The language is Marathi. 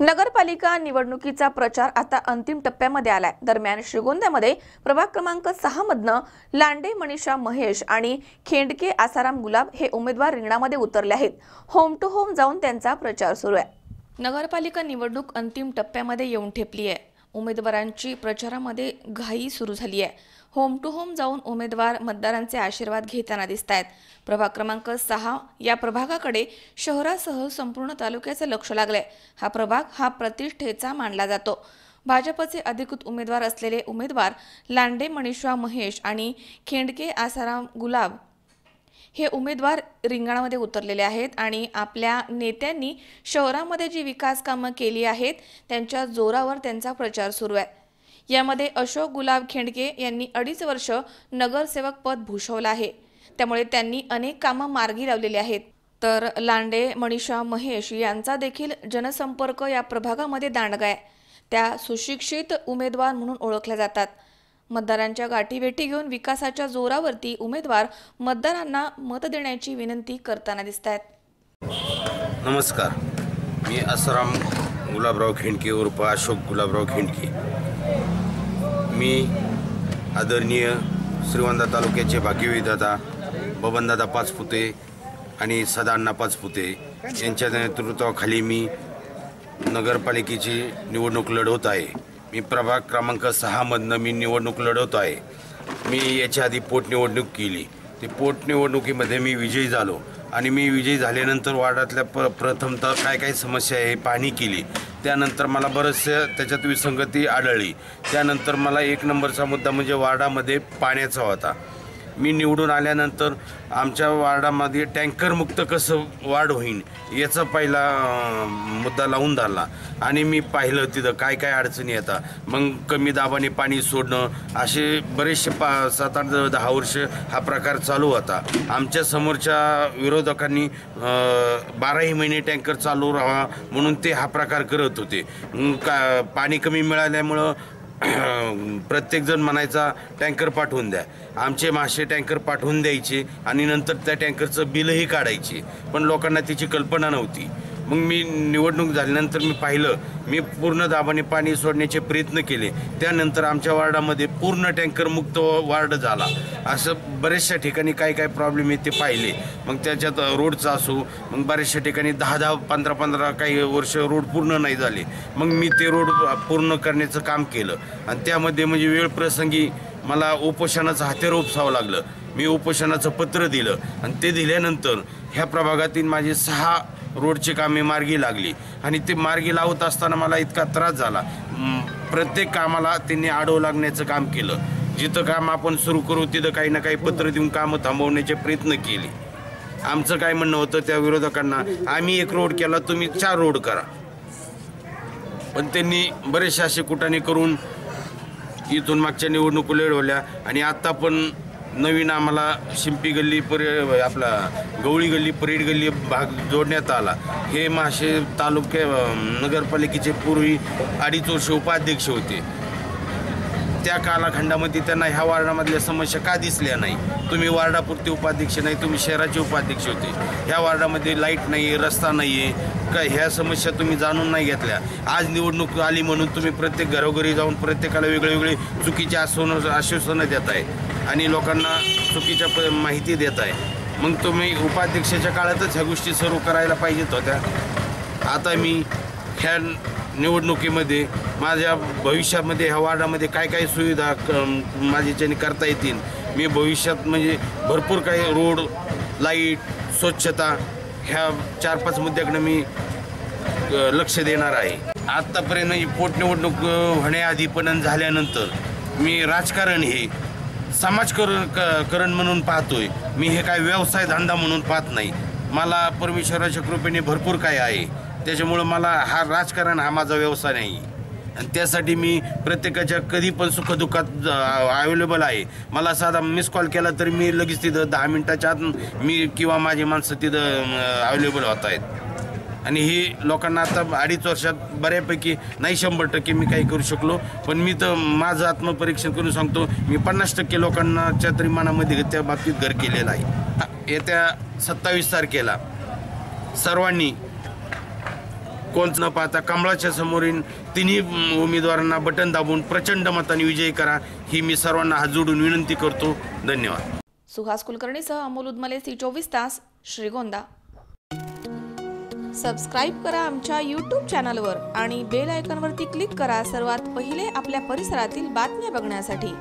नगरपालिका निवडणुकीचा प्रचार आता अंतिम टप्प्यामध्ये आलाय. दरम्यान श्रीगोंद्यामध्ये प्रभाग क्रमांक सहा मधनं लांडे मनीषा महेश आणि खेंडके आसाराम गुलाब हे उमेदवार रिंगणामध्ये उतरले आहेत. होम टू होम जाऊन त्यांचा प्रचार सुरू आहे. नगरपालिका निवडणूक अंतिम टप्प्यामध्ये येऊन ठेपली आहे. उमेदवारांची प्रचारामध्ये घाई सुरू झाली आहे. होम टू होम जाऊन उमेदवार मतदारांचे आशीर्वाद घेताना दिसत आहेत प्रभाग क्रमांक सहा या प्रभागाकडे शहरासह संपूर्ण तालुक्याचं लक्ष लागलंय. हा प्रभाग हा प्रतिष्ठेचा मानला जातो. भाजपचे अधिकृत उमेदवार असलेले उमेदवार लांडे मनीषा महेश आणि खेंडके आसाराम गुलाब हे उमेदवार रिंगणामध्ये उतरलेले आहेत आणि आपल्या नेत्यांनी शहरामध्ये जी विकास कामं केली आहेत त्यांच्या जोरावर त्यांचा प्रचार सुरू आहे. यामध्ये अशोक गुलाब खेंडके यांनी अडीच वर्ष नगरसेवक पद भूषवलं आहे. त्यामुळे त्यांनी अनेक कामं मार्गी लावलेली आहेत. तर लांडे मनीषा महेश यांचा देखील जनसंपर्क या प्रभागामध्ये दांडगा आहे. त्या सुशिक्षित उमेदवार म्हणून ओळखल्या जातात. मतदारांच्या गाठीभेटी घेऊन विकासाच्या जोरावरती उमेदवार मतदारांना मत देण्याची विनंती करताना दिसत आहेत नमस्कार. मी असराम गुलाबराव खेंडके उर्फ अशोक गुलाबराव खेंडके. मी आदरणीय श्रीवंदा तालुक्याचे भाग्यविधाता बबनदादा पाचपुते आणि सदाअण्णा पाचपुते यांच्या नेतृत्वाखाली मी नगरपालिकेची निवडणूक लढवत आहे. मी प्रभाग क्रमांक सहामधनं मी निवडणूक लढवतो आहे. मी याच्या आधी पोटनिवडणूक केली. ती पोटनिवडणुकीमध्ये मी विजयी झालो. आणि मी विजयी झाल्यानंतर वार्डातल्या प प्रथमतः काय काय समस्या आहे हे पाहणी केली. त्यानंतर मला बरचशा त्याच्यात विसंगती आढळली. त्यानंतर मला एक नंबरचा मुद्दा म्हणजे वार्डामध्ये पाण्याचा होता. मी निवडून आल्यानंतर आमच्या वार्डामध्ये टँकरमुक्त कसं वाढ होईल याचा पहिला मुद्दा लावून धरला. आणि मी पाहिलं तिथं काय काय अडचणी येतात. मग कमी दाबाने पाणी सोडणं असे बरेचसे पा सात आठ दहा वर्ष हा प्रकार चालू होता. आमच्या समोरच्या विरोधकांनी बाराही महिने टँकर चालू राहा म्हणून ते हा प्रकार करत होते. का पाणी कमी मिळाल्यामुळं प्रत्येकजण म्हणायचा टँकर पाठवून द्या. आमचे मासे टँकर पाठवून द्यायचे आणि नंतर त्या टँकरचं बिलही काढायचे. पण लोकांना त्याची कल्पना नव्हती. मग मी निवडणूक झाल्यानंतर मी पाहिलं मी पूर्ण दाबाने पाणी सोडण्याचे प्रयत्न केले. त्यानंतर आमच्या वार्डामध्ये पूर्ण टँकर मुक्त वार्ड झाला. असं बऱ्याचशा ठिकाणी काय काय प्रॉब्लेम आहे ते पाहिले. मग त्याच्यात रोडचा असो मग बऱ्याचशा ठिकाणी दहा दहा पंधरा पंधरा काही वर्ष रोड पूर्ण नाही झाले. मग मी ते रोड पूर्ण करण्याचं काम केलं. आणि त्यामध्ये म्हणजे वेळ प्रसंगी मला उपोषणाचं हातेर उपसावं लागलं. मी उपोषणाचं पत्र दिलं. आणि ते दिल्यानंतर ह्या प्रभागातील माझे सहा रोडची कामे मार्गी लागली. आणि ते मार्गी लावत असताना मला इतका त्रास झाला. प्रत्येक कामाला त्यांनी आडवं लागण्याचं काम केलं. जिथं काम आपण सुरू करू तिथं काही ना काही पत्र देऊन कामं थांबवण्याचे प्रयत्न केले. आमचं काय म्हणणं होतं त्या विरोधकांना आम्ही एक रोड केला तुम्ही चार रोड करा. पण त्यांनी बरेचसे असे कुटाने करून इथून मागच्या निवडणूक लढवल्या. आणि आत्ता पण नवीन आम्हाला शिंपी गल्ली परे आपला गवळी गल्ली परेड गल्ली भाग जोडण्यात आला. हे मासे तालुक्या नगरपालिकेचे पूर्वी अडीच वर्ष उपाध्यक्ष होते. त्या कालखंडामध्ये त्यांना ह्या वार्डामधल्या समस्या का दिसल्या नाही? तुम्ही वार्डापुरते उपाध्यक्ष नाही तुम्ही शहराचे उपाध्यक्ष होते. ह्या वार्डामध्ये लाइट नाही आहे रस्ता नाही आहे का ह्या समस्या तुम्ही जाणून नाही घेतल्या? आज निवडणूक आली म्हणून तुम्ही प्रत्येक घरोघरी जाऊन प्रत्येकाला वेगळे वेगळे चुकीचे आश्वासन आश्वासनं देत आहे आणि लोकांना चुकीच्या प माहिती देत आहे मग तुम्ही उपाध्यक्षाच्या काळातच ह्या गोष्टी सुरू करायला पाहिजेत होत्या. आता मी ह्या निवडणुकीमध्ये माझ्या भविष्यामध्ये ह्या वार्डामध्ये काय काय सुविधा क माझ्याच्याने करता येतील मी भविष्यात म्हणजे भरपूर काही रोड लाइट स्वच्छता ह्या चार पाच मुद्द्याकडे मी लक्ष देणार आहे. आत्तापर्यंत ही पोटनिवडणूक होण्याआधी पण झाल्यानंतर मी राजकारण हे समाजकरण क- करण म्हणून पाहतोय. मी हे काय व्यवसाय धंदा म्हणून पाहत नाही. मला परमेश्वराच्या कृपेने भरपूर काय आहे. त्याच्यामुळं मला हा राजकारण हा माझा व्यवसाय नाही. आणि त्यासाठी मी प्रत्येकाच्या कधी पण सुखदुःखात अवेलेबल आहे. मला साधा मिस कॉल केला तरी मी लगेच तिथं दहा मिनटाच्या आत मी किंवा माझी माणसं तिथं अवेलेबल होत आहेत. आणि ही लोकांना आता अडीच वर्षात बऱ्यापैकी नाही शंभर टक्के मी काही करू शकलो. पण मी तर माझं आत्मपरीक्षण करून सांगतो मी पन्नास टक्के लोकांनाच्या तरी मनामध्ये त्या बाबतीत घर केलेलं आहे. येत्या सत्तावीस तारखेला सर्वांनी कोणच न पाहता कमळाच्या समोरील तिन्ही उमेदवारांना बटन दाबून प्रचंड मताने विजयी करा. ही मी सर्वांना हात जोडून विनंती करतो. धन्यवाद. सुहास कुलकर्णीसह अमोल उदमले सी चोवीस तास श्रीगोंदा. सबस्क्राईब करा आमच्या यूट्यूब चॅनलवर आणि बेल आयकॉनवरती क्लिक करा. सर्वात पहिले आपल्या परिसरातील बातम्या बघण्यासाठी.